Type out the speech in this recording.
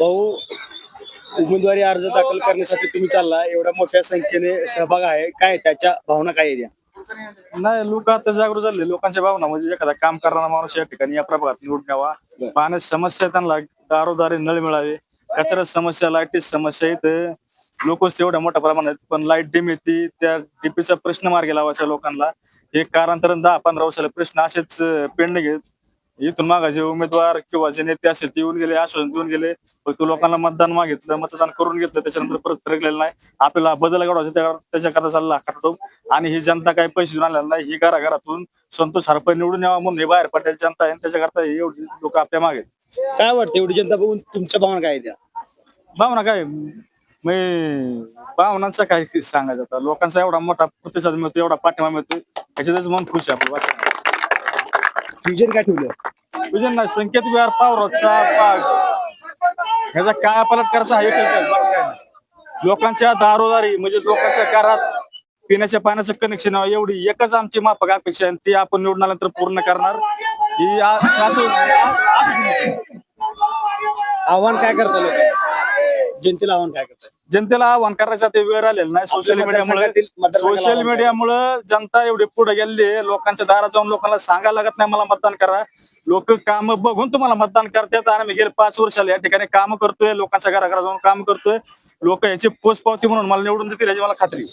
भाऊ उमेदवारी अर्ज दाखल करण्यासाठी तुम्ही चालला एवढ्या मोठ्या संख्येने सहभाग आहे. काय त्याच्या भावना काय आहेत या? नाही लोक आता जागृत झाले लोकांच्या भावना म्हणजे एखादा काम करणारा माणूस या ठिकाणी या प्रभागात निवडून यावा. बरं. पाण्याची समस्या त्यांना दारोदारी नळ मिळावे. कचऱ्यात समस्या लाईटीची समस्या इथं लोकच तेवढ्या मोठ्या प्रमाणात पण लाइट डीम येते. त्या डीपीचा प्रश्न मार्गी लावायचा लोकांना. हे कालांतरण दहा पंधरा वर्षाला प्रश्न असेच पेंड घेत. इथून मागा जे उमेदवार किंवा जे नेते असतील ते येऊन गेले आश्वासन देऊन गेले. फक्त लोकांना मतदान मागितलं मतदान करून घेतलं त्याच्यानंतर परत फिरकलेलं नाही. आपल्याला बदल घडवायचा त्या त्याच्याकरता चालला करतो आणि ही जनता काही पैसे देऊन आलेला नाही ही घराघरातून संतोष हरपय निवडून यावा म्हणून हे बाहेर पडलेली जनता आहे आणि त्याच्याकरता हे एवढी लोक आपल्या मागे. काय वाटतं एवढी जनता बघून? तुमच्या भावना काय आहेत या? भावना काय? मी भावनांचा काय सांगायचं आता? लोकांचा एवढा मोठा प्रतिसाद मिळतो एवढा पाठिंबा मिळतो त्याच्यातच मन खुश आहे आपलं. विजन काय ठेवलं विजय नाही संकेत विहार पावराचा पाग ह्याचा काय पालट करायचा हे आहे, काय लोकांच्या दारोदारी म्हणजे लोकांच्या घरात पिण्याच्या पाण्याचं कनेक्शन एवढी एकच आमची माफक अपेक्षा आहे आणि ती आपण निवडून आल्यानंतर पूर्ण करणार. ही आव्हान काय करता लोक? जनतेला आव्हान काय करतात जनतेला आव्हान करायचं ते वेळ आलेलं नाही. सोशल मीडियामुळे सोशल मीडियामुळे जनता एवढी पुढे गेलेली आहे. लोकांच्या दारात जाऊन लोकांना सांगायला लागत नाही मला मतदान करा. लोक काम बघून तुम्हाला मतदान करतात. आणि मी गेले पाच वर्षाला या ठिकाणी काम करतोय. लोकांच्या घराघरात जाऊन काम करतोय. लोक याची पोचपावती म्हणून मला निवडून देतील याची मला खात्री.